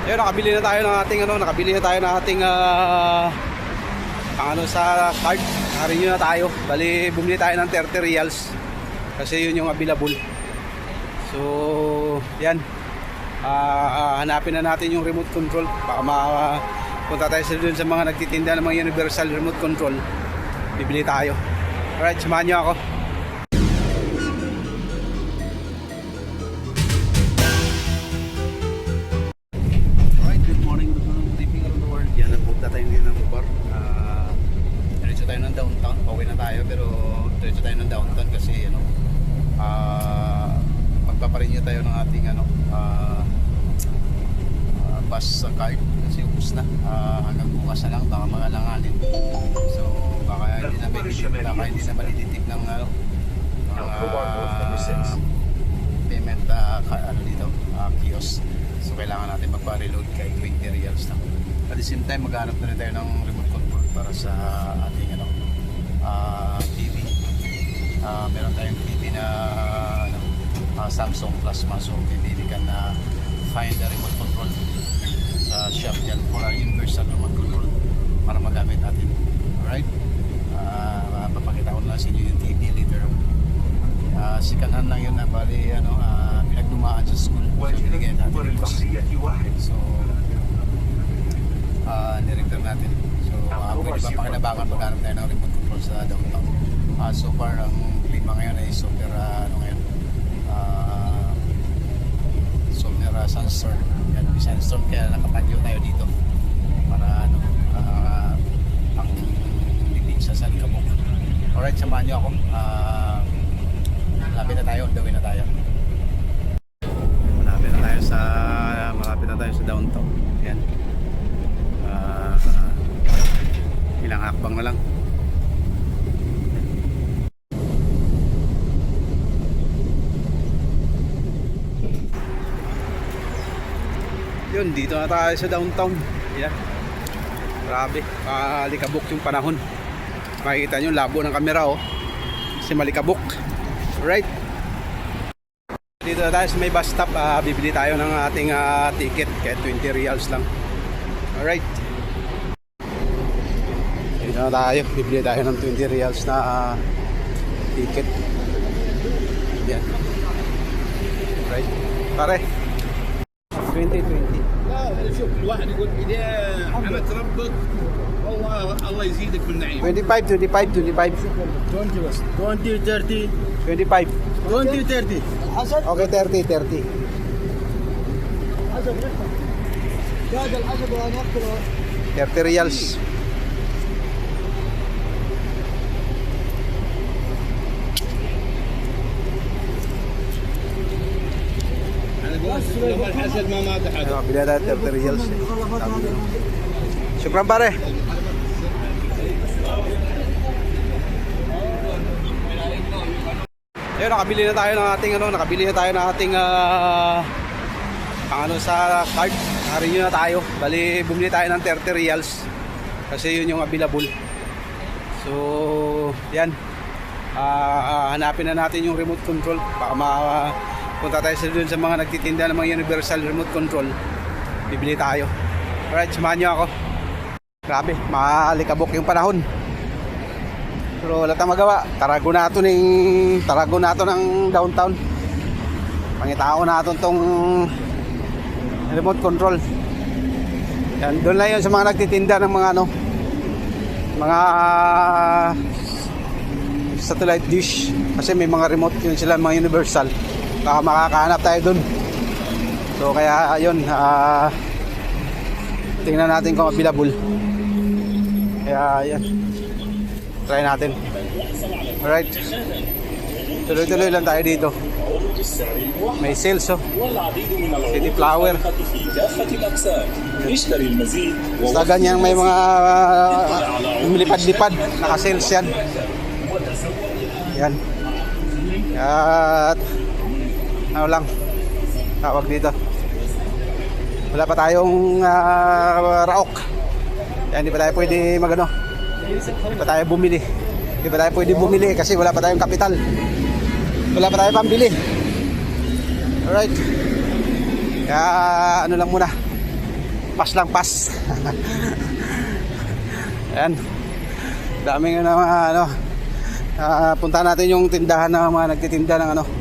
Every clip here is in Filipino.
Ayun, nakabili na tayo ng ating ano, nakabili na tayo ng ating ah, ang ano sa card. Nakarenew na tayo. Bali, bumili tayo ng 30 reals. Kasi yun yung available. So, yan. Ah, ah, hanapin na natin yung remote control. Baka ma punta tayo sa dun sa mga nagtitinda ng mga universal remote control. Bibili tayo. Alright, samahan nyo ako. Tayo, pero diretso tayo ng downtown kasi, ano, ah, magpaparenew tayo ng ating, ano, ah, ah, bus sa card kasi ubus na. Ah, hanggang bukas na lang, baka mga langanin. So, baka hindi na malilitip, baka hindi na malilitip ng, ano, ah, payment uh, ano dito, uh, kiosk. So kailangan natin magpa-reload kay 20 reals lang. At the same time, maghanap na rin tayo ng remote control para sa ating uh, TV. Uh, meron tayong TV na ano, uh, Samsung Plasma. So pipili ka na find the remote control sa shop dyan for our universal remote control para magamit natin. Alright? Uh, papakita ko na sa inyo yung TV later on. Ah, sikanan lang yun na bali ano ah, pinagdumaan sa school so binigyan natin so ah nirepair natin so uh, pwede pa pakinabangan maghanap tayo ng remote sa downtown Ah, so far ang klima ngayon ay super ah, ano ngayon ah super uh, sunstorm yan may sunstorm kaya nakapanyo tayo dito para ano ah, ang bibig sa Salikabok alright samahan nyo ako Ah, malapit na tayo, way na tayo. Malapit na tayo sa malapit na tayo sa downtown. Yan. Ah, ilang hakbang na lang. Yun, dito na tayo sa downtown. Yan. Grabe, malikabok yung panahon. Makikita nyo, labo ng kamera oh. Kasi malikabok. Right. Dito na tayo sa may bus stop. ah, bibili tayo ng ating ah, ticket. Kaya 20 reals lang. Alright. Dito na tayo. Bibili tayo ng 20 reals na ah, ticket. Yan. Right. Pare. 2020. لا شوف الواحد يقول اذا أنا تربط والله الله يزيدك بالنعيم 25, 25, 25. 20 بس 20 30 25. 20 30 حسن Okay, 30, 30. حسن هذا الحسب وأنا اقتله 30 reals. Oh, bili natin 30 reals. Eh. Shukran pare. Ayun, nakabili na tayo ng ating ano, nakabili na tayo ng ating uh, ang ano sa card. Nakarinyo na tayo. Bali, bumili tayo ng 30 reals. Kasi yun yung available. So, yan. Uh, hanapin na natin yung remote control. Baka ma punta tayo sa dun sa mga nagtitinda ng mga universal remote control. Bibili tayo. Alright, samahan nyo ako. Grabe, maalikabok yung panahon. Pero wala tayong magawa. Tarago na ito ng tarago na ito ng downtown. Pangitao na ito tong remote control. Yan, doon lang yun sa mga nagtitinda ng mga ano, mga satellite dish. Kasi may mga remote yun sila, mga universal baka makakahanap tayo dun. So kaya ayun uh, ah, tingnan natin kung available. Kaya ayun try natin. Alright. Tuloy tuloy lang tayo dito. May sales oh. City flower. Sa ganyang may mga uh, lipad-lipad. Naka sales yan. Yan. At ano lang tawag dito. Wala pa tayong ah, raok. Yan, hindi pa tayo pwede magano. Hindi pa tayo bumili. Hindi pa tayo pwede bumili kasi wala pa tayong kapital. Wala pa tayong pambili. Alright. Kaya ano lang muna. pas lang pas. Ayan. Daming ano, ano ah, punta natin yung tindahan ng mga nagtitinda ng ano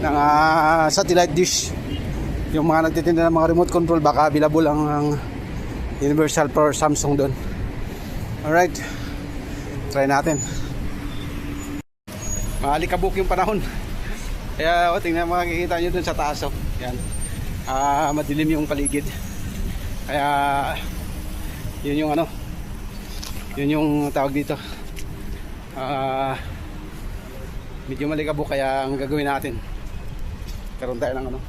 ng ah, satellite dish. Yung mga nagtitinda ng mga remote control baka available ang, ang universal for Samsung doon. Alright. Try natin. Maalikabok yung panahon. Kaya o, tingnan makikita nyo dun sa taas oh. Yan. Ah, madilim yung paligid. Kaya yun yung ano. Yun yung tawag dito. Ah, medyo malikabok kaya ang gagawin natin. Karoon tayo ng ano.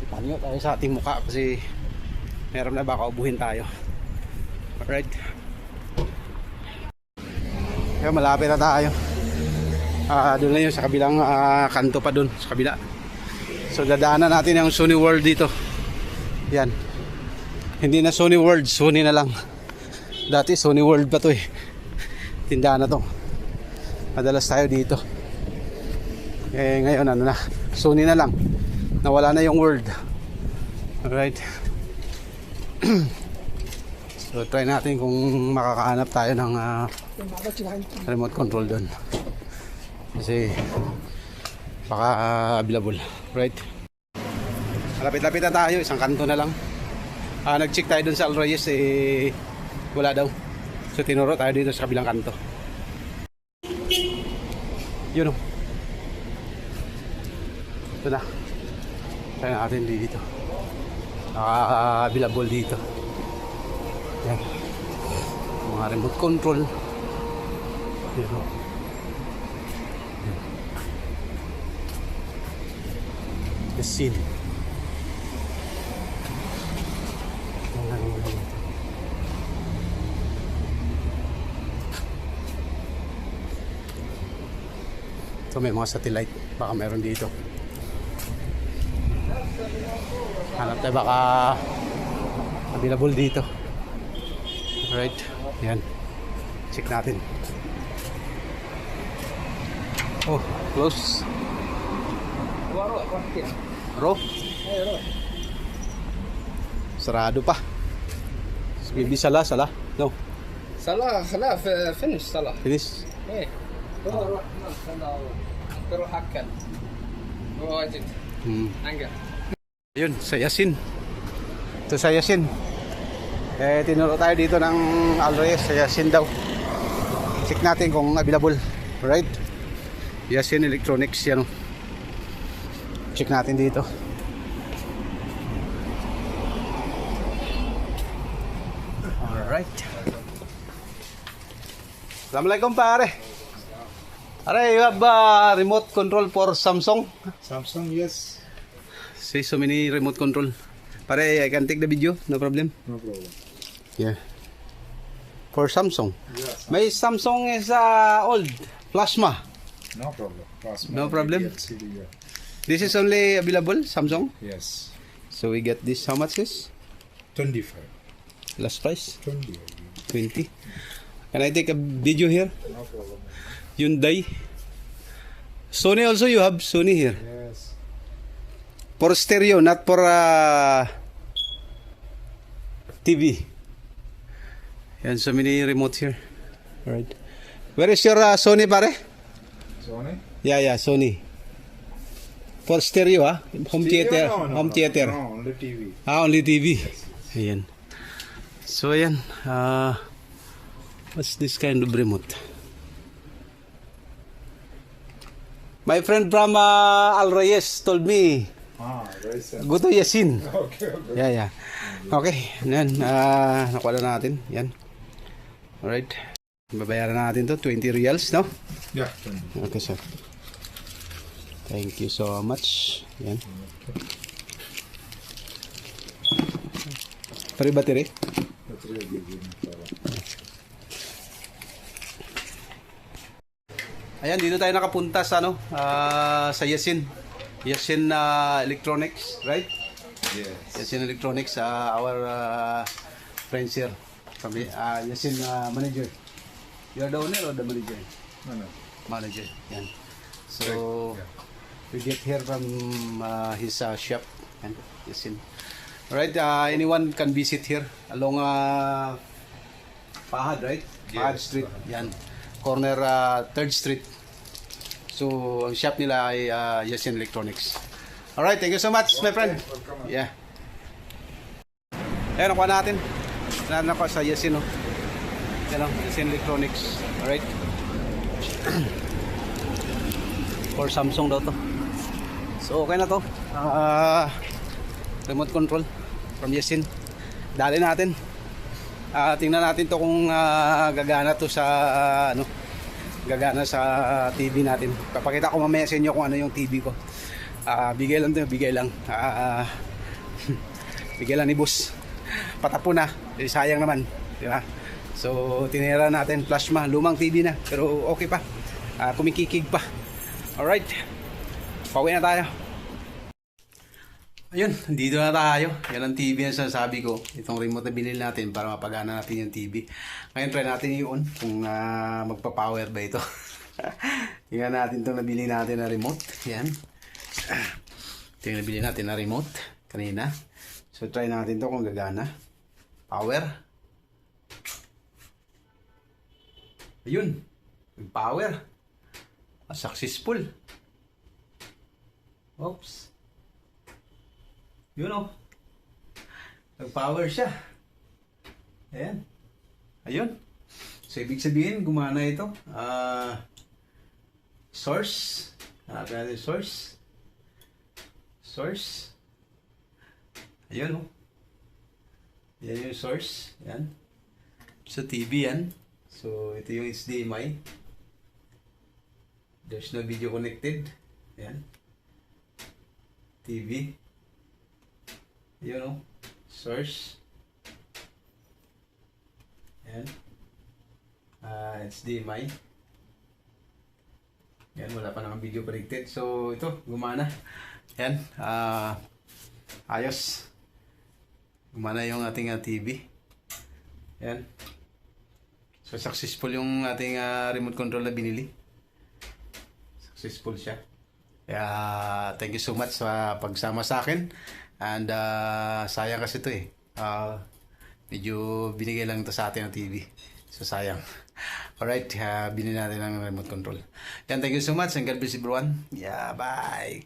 Ipanyo tayo sa ating muka kasi meron na baka ubuhin tayo. Alright. Kaya malapit na tayo. Ah, doon na yun sa kabilang ah, kanto pa doon sa kabila. So dadaanan natin yung Sony World dito. Yan. Hindi na Sony World, Sony na lang. Dati Sony World pa to eh. Tindahan na to. Madalas tayo dito. Eh ngayon ano na, Sony na lang. Nawala na yung World. Alright. so try natin kung makakahanap tayo ng ah, remote control doon. Kasi baka ah, available. Right? Malapit-lapit na tayo. Isang kanto na lang. Ah, nag-check tayo dun sa Al eh wala daw. So tinuro tayo dito sa kabilang kanto. Yun o. Ito na. Try natin dito. Naka-available dito. Yan. Mga remote control. Yun o. the scene. So may mga satellite baka meron dito. na eh, baka available dito. Alright. Yan. Check natin. Oh, close. Ro? Sarado pa. Maybe sala, sala. No. Sala, sala. Finish sala. Finish? Eh. Pero ah. hakkan. Pero hakkan. Hmm. Anggap. Yun, sa Yasin. Ito sa Yasin. Eh, tinuro tayo dito ng Alreyes sa Yasin daw. Check natin kung available. Right? Yasin Electronics yan. Check natin dito. Alright. Assalamualaikum pare. Are, you have uh, remote control for Samsung? Samsung, yes. See so many remote control. Pare, I can take the video, no problem. No problem. Yeah. For Samsung. Yes. My Samsung is uh, old, plasma. No problem. Plasma, No problem. LCD, yeah. This is only available Samsung. Yes. So we get this. How much is 25. last price? 20. 20. Can I take a video here? No problem. Hyundai. Sony also you have Sony here. Yes. For stereo, not for uh, TV. Yan, so many remote here. Alright. Where is your uh, Sony pare? Sony? Yeah, yeah, Sony. For stereo, ah? Home Stereo? theater. No, no, home theater. No, only TV. Ah, only TV. Ayan. So, ayan. Uh, what's this kind of remote? My friend from uh, Al Reyes told me, Ah, very simple. go to Yasin. Okay, okay. Yeah, yeah. Okay, yan. Uh, nakuha na natin. Yan. Alright. Babayaran natin to 20 reals, no? Yeah, 20. Okay, sir. Thank you so much. Yan. Battery? Good. No problem. Ayan, dito tayo nakapunta sa ano, ah, sa Yasin. Yasin ah, Electronics, right? Yes. Yasin Electronics, ah, our ah, friends here. From uh, Yasin ah, manager. You are the owner or the manager? No, no. Manager. Yan. So, Yeah. we get here from uh, his uh, shop. Yan, Yasin. Alright, uh, anyone can visit here along uh, Pahad, right? Pahad Street. Yan. Corner uh, 3rd Street. So, ang shop nila ay uh, Yasin Electronics. Alright, thank you so much, my friend. Yeah. Ayan, nakuha natin. Nakuha ko sa Yasin, no? Yan, no? Yasin Electronics. Alright. For Samsung daw to. So, okay na to. Ah... remote control from Yasin. Dali natin. Ah, tingnan natin to kung ah, gagana to sa ah, ano gagana sa TV natin. Papakita ko mamaya sa inyo kung ano yung TV ko. Ah, bigay lang to, bigay lang. Ah, bigay lang ni boss. Patapo na. Eh, sayang naman, di ba? So, tinira natin plasma, lumang TV na, pero okay pa. Ah, kumikikig pa. Alright. Pauwi na tayo. Ayun, dito na tayo. Yan ang TV na sinasabi ko. Itong remote na binili natin para mapagana natin yung TV. Ngayon try natin i-on kung ah, magpa-power ba ito. Tingnan natin itong nabili natin na remote. Yan. Ito yung nabili natin na remote kanina. So try natin to kung gagana. Power. Ayun. Power. Ah, successful. Oops. Yun o. Nag-power siya. Ayan. Ayun. So, ibig sabihin, gumana ito. Ah, source. Hanapin natin source. Source. Ayun o. Yan yung source. Yan. So, TV yan. So, ito yung HDMI. There's no video connected. Yan. TV. Yun o. Source. Yan. Ah, HDMI. Yan, wala pa naman video connected. So, ito, gumana. Yan. Ah, ayos. Gumana yung ating ah, TV. Yan. So, successful yung ating ah, remote control na binili. Successful siya. Kaya, thank you so much sa pagsama sa akin. And uh, sayang kasi to eh. Uh, medyo binigay lang to sa atin ng TV. So sayang. Alright, uh, binili natin ng remote control. Yan, thank you so much and God bless everyone. Yeah, bye.